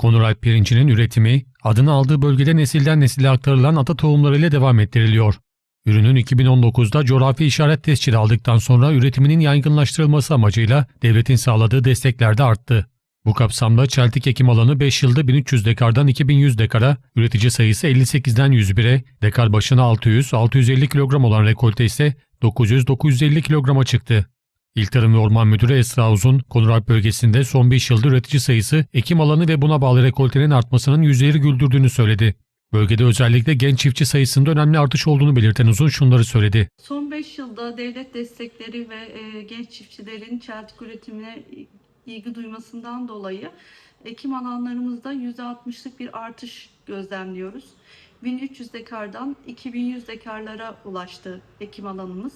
Konuralp pirincinin üretimi, adını aldığı bölgede nesilden nesile aktarılan ata tohumlarıyla devam ettiriliyor. Ürünün 2019'da coğrafi işaret tescili aldıktan sonra üretiminin yaygınlaştırılması amacıyla devletin sağladığı destekler de arttı. Bu kapsamda çeltik ekim alanı 5 yılda 1300 dekardan 2100 dekara, üretici sayısı 58'den 101'e, dekar başına 600-650 kilogram olan rekolte ise 900-950 kilograma çıktı. İl Tarım ve Orman Müdürü Esra Uzun, Konuralp bölgesinde son 5 yılda üretici sayısı, ekim alanı ve buna bağlı rekoltenin artmasının yüzleri güldürdüğünü söyledi. Bölgede özellikle genç çiftçi sayısında önemli artış olduğunu belirten Uzun şunları söyledi. Son 5 yılda devlet destekleri ve e, genç çiftçilerin çeltik üretimine ilgi duymasından dolayı ekim alanlarımızda %60'lık bir artış gözlemliyoruz. 1300 dekardan 2100 dekarlara ulaştı ekim alanımız.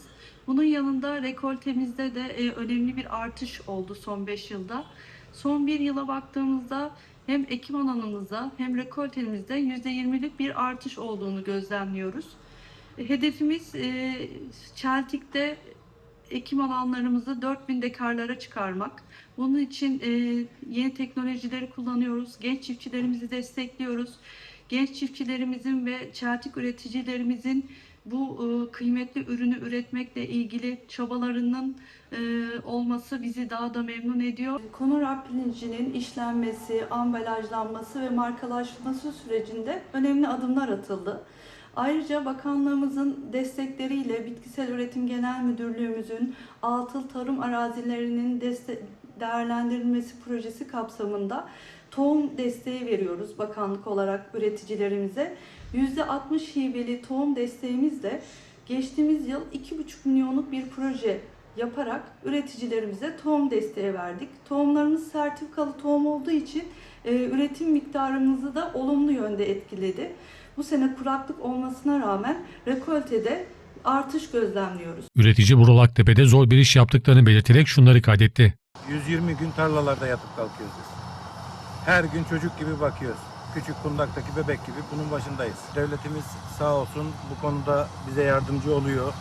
Bunun yanında rekoltemizde de e, önemli bir artış oldu son 5 yılda. Son bir yıla baktığımızda hem ekim alanımızda hem rekoltemizde %20'lik bir artış olduğunu gözlemliyoruz. Hedefimiz e, Çeltik'te ekim alanlarımızı 4000 dekarlara çıkarmak. Bunun için e, yeni teknolojileri kullanıyoruz. Genç çiftçilerimizi destekliyoruz. Genç çiftçilerimizin ve çeltik üreticilerimizin bu e, kıymetli ürünü üretmekle ilgili çabalarının e, olması bizi daha da memnun ediyor. Konur pirincinin işlenmesi, ambalajlanması ve markalaşması sürecinde önemli adımlar atıldı. Ayrıca bakanlığımızın destekleriyle Bitkisel Üretim Genel Müdürlüğümüzün atıl tarım arazilerinin deste- değerlendirilmesi projesi kapsamında tohum desteği veriyoruz bakanlık olarak üreticilerimize. %60 hibeli tohum desteğimizle geçtiğimiz yıl 2,5 milyonluk bir proje yaparak üreticilerimize tohum desteği verdik. Tohumlarımız sertifikalı tohum olduğu için e, üretim miktarımızı da olumlu yönde etkiledi. Bu sene kuraklık olmasına rağmen rekoltede artış gözlemliyoruz. Üretici Vural Aktepe'de zor bir iş yaptıklarını belirterek şunları kaydetti. 120 gün tarlalarda yatıp kalkıyoruz biz. Her gün çocuk gibi bakıyoruz. Küçük kundaktaki bebek gibi bunun başındayız. Devletimiz sağ olsun bu konuda bize yardımcı oluyor.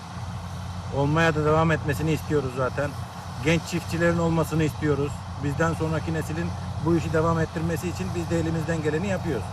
Olmaya da devam etmesini istiyoruz zaten. Genç çiftçilerin olmasını istiyoruz. Bizden sonraki neslin bu işi devam ettirmesi için biz de elimizden geleni yapıyoruz.